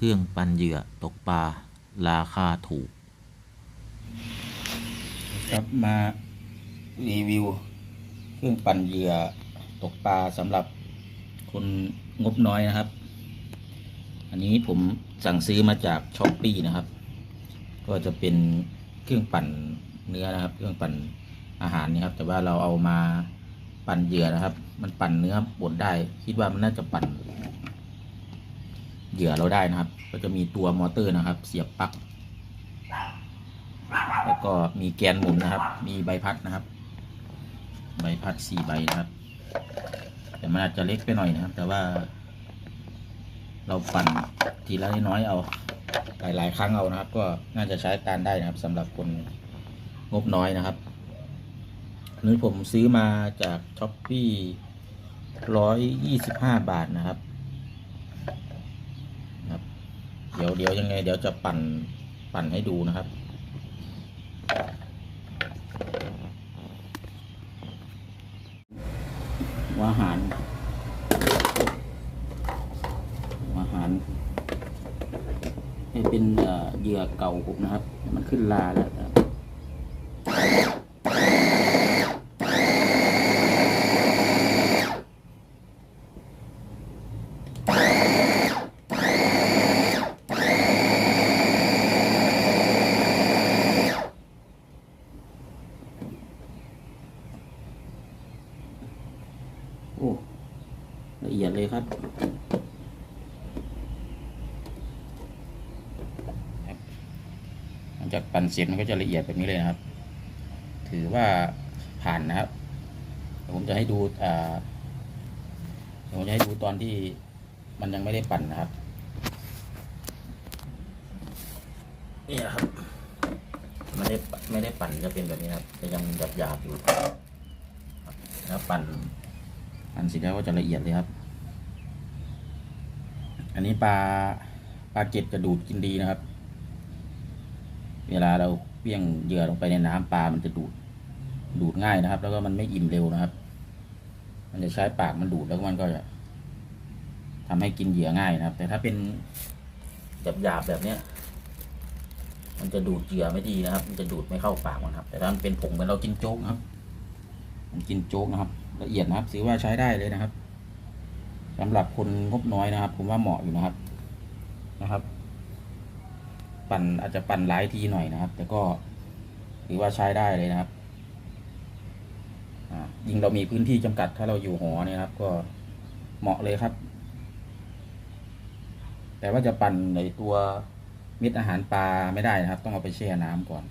เครื่องปั่นเหยื่อตกปลาราคาถูก ครับมารีวิว เครื่องปั่นเหยื่อตกปลาสำหรับคนงบน้อยนะครับ อันนี้ผมสั่งซื้อมาจากช้อปปี้นะครับ ก็จะเป็นเครื่องปั่นเนื้อนะครับ เครื่องปั่นอาหารนี่ครับ แต่ว่าเราเอามาปั่นเหยื่อนะครับ มันปั่นเนื้อบดได้ คิดว่ามันน่าจะปั่น เหยื่อเราได้นะครับ ก็จะมีตัวมอเตอร์นะครับ เสียบปลั๊กแล้วก็มีแกนหมุนนะครับ มีใบพัดนะครับ ใบพัดสี่ใบนะครับ แต่มันอาจจะเล็กไปหน่อยนะครับ แต่ว่า เราปั่นทีละน้อยเอาหลายๆครั้งเอานะครับ ก็น่าจะใช้การได้นะครับสำหรับคนงบน้อยนะครับนี้ผมซื้อมาจากช้อปปี้ร้อยยี่สิบห้าบาทนะครับ เดี๋ยวเดี๋ยวยังไง เดี๋ยวจะปั่นปั่นให้ดูนะครับวอาหารวอาหาร ให้เป็นเอ่อเหยื่อเก่าผมนะครับ มันขึ้นลาแล้วนะครับโอ้ละเอียดเลย ครับหลังจากปั่นเสร็จมันก็จะละเอียดแบบนี้เลยนะครับ ถือว่าผ่านนะครับเดี๋ยวผมจะให้ดูอ่าเดี๋ยวผมจะให้ดูตอนที่มันยังไม่ได้ปั่นนะครับนี่นะครับไม่ได้ปไม่ได้ปั่นจะเป็นแบบนี้นะครับจะยังหยาบหยาบๆอยู่ครับแล้วปั่นปั่นเสร็จแล้วก็จะละเอียดเลยครับ อันนี้ปลาปลาเก็ดจะดูดกินดีนะครับ เวลาเราเปี้ยงเหยื่อลงไปในน้ำปลามันจะดูดดูดง่ายนะครับ แล้วก็มันไม่อิ่มเร็วนะครับ มันจะใช้ปากมันดูดแล้วมันก็จะทำให้กินเหยื่อง่ายนะครับ แต่ถ้าเป็นหยาบๆแบบเนี้ยมันจะดูดเหยื่อไม่ดีนะครับ มันจะดูดไม่เข้าปากมันครับ แต่ถ้ามันเป็นผงเหมือนเรากินโจ๊กนะครับผมกินโจ๊กนะครับ ละเอียดนะครับถือว่าใช้ได้เลยนะครับ สำหรับคนงบน้อยนะครับ ผมว่าเหมาะอยู่นะครับนะครับ ปั่นอาจจะปั่นหลายทีหน่อยนะครับ แต่ก็ถือว่าใช้ได้เลยนะครับยิ่งเรามีพื้นที่จำกัดถ้าเราอยู่หอเนี่ยครับ ก็เหมาะเลยครับ แต่ว่าจะปั่นในตัวเม็ดอาหารปลาไม่ได้นะครับ ต้องเอาไปแช่น้ำก่อน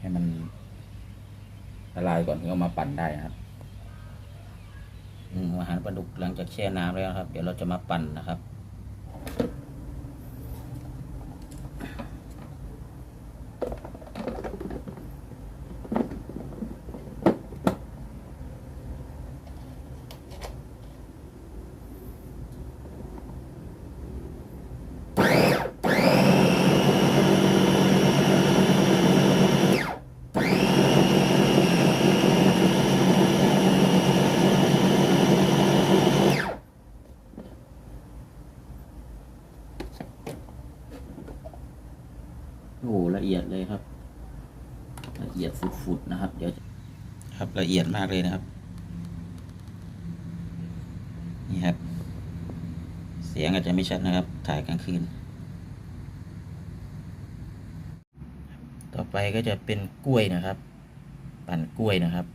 ให้มันละลายก่อนถึงเอามาปั่นได้นะครับ มอาหารปลาดุกหลังจากแช่น้ำแล้วนะครับ เดี๋ยวเราจะมาปั่นนะครับ โอ้ละเอียดเลยครับ ละเอียดฟุดๆนะครับ เดี๋ยวครับละเอียดมากเลยนะครับ นี่ครับ เสียงอาจจะไม่ชัดนะครับ ถ่ายกลางคืน ต่อไปก็จะเป็นกล้วยนะครับ ปั่นกล้วยนะครับ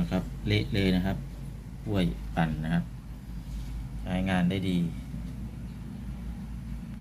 นะครับ เละเลยนะครับกล้วยปั่นนะครับ ใช้งานได้ดี